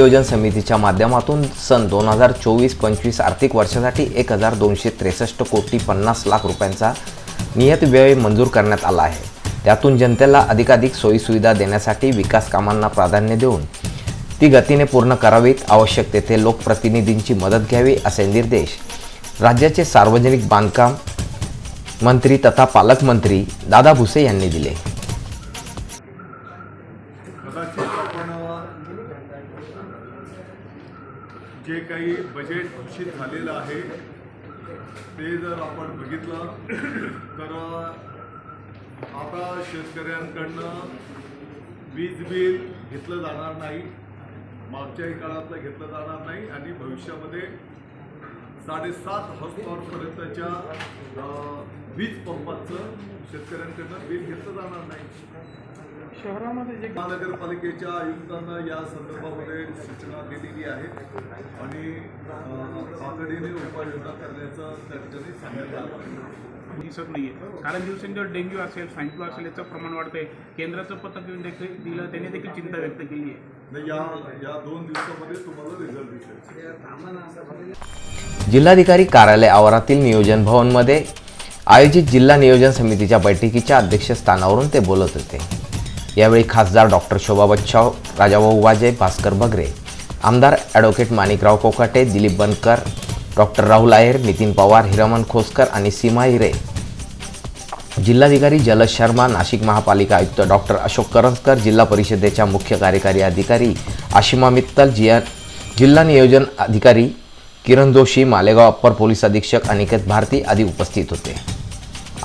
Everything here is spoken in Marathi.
नियोजन समितीच्या माध्यमातून सन दोन हजार चोवीस पंचवीस आर्थिक वर्षासाठी एक हजार दोनशे त्रेसष्ट कोटी पन्नास लाख रुपयांचा नियत व्यय मंजूर करण्यात आला आहे. त्यातून जनतेला अधिकाधिक सोयीसुविधा देण्यासाठी विकास कामांना प्राधान्य देऊन ती गतीने पूर्ण करावीत आवश्यक तेथे लोकप्रतिनिधींची मदत घ्यावी असे निर्देश राज्याचे सार्वजनिक बांधकाम मंत्री तथा पालकमंत्री दादा भुसे यांनी दिले. जे काही बजेट घोषित झालेलं आहे ते जर आपण बघितलं तर आता शेतकऱ्यांकडनं वीज बिल घेतलं जाणार नाही मागच्याही काळातलं घेतलं जाणार नाही आणि भविष्यामध्ये साडेसात हॉर्स पॉवरपर्यंतच्या वीज पंपाचं शेतकऱ्यांकडनं बिल घेतलं जाणार नाही. शहरामध्ये जे महानगरपालिकेच्या आयुक्तांना या संदर्भामध्ये सूचना दिलेली आहे. आणि तातडीने उपाययोजना करण्याचं त्या ठिकाणी सांगितलं आहे. दिसत नाहीये. कारण दिवसेंदिवस डेंग्यू असेल स्वाईन फ्लू असेल याचं प्रमाण वाढतंय. केंद्राचं पथक येऊन देखील दिलं त्याने देखील चिंता व्यक्त केली आहे. या या दोन दिवसामध्ये तुम्हाला रिझल्ट दिसेल. जिल्हाधिकारी कार्यालय आवारातील नियोजन भवनमध्ये आयोजित जिल्हा नियोजन समितीच्या बैठकीच्या अध्यक्षस्थानावरून ते बोलत होते. यावेळी खासदार डॉक्टर शोभा बच्छाव राजाभाऊ वाजे भास्कर बगरे आमदार ॲडव्होकेट माणिकराव कोकाटे दिलीप बनकर डॉक्टर राहुल आहेर नितीन पवार हिरमन खोसकर आणि सीमा हिरे. जिल्हाधिकारी जलज शर्मा नाशिक महापालिका आयुक्त डॉक्टर अशोक करंजकर जिल्हा परिषदेच्या मुख्य कार्यकारी अधिकारी आशिमा मित्तल जिया जिल्हा नियोजन अधिकारी किरण जोशी मालेगाव अप्पर पोलीस अधीक्षक अनिकेत भारती आदी उपस्थित होते.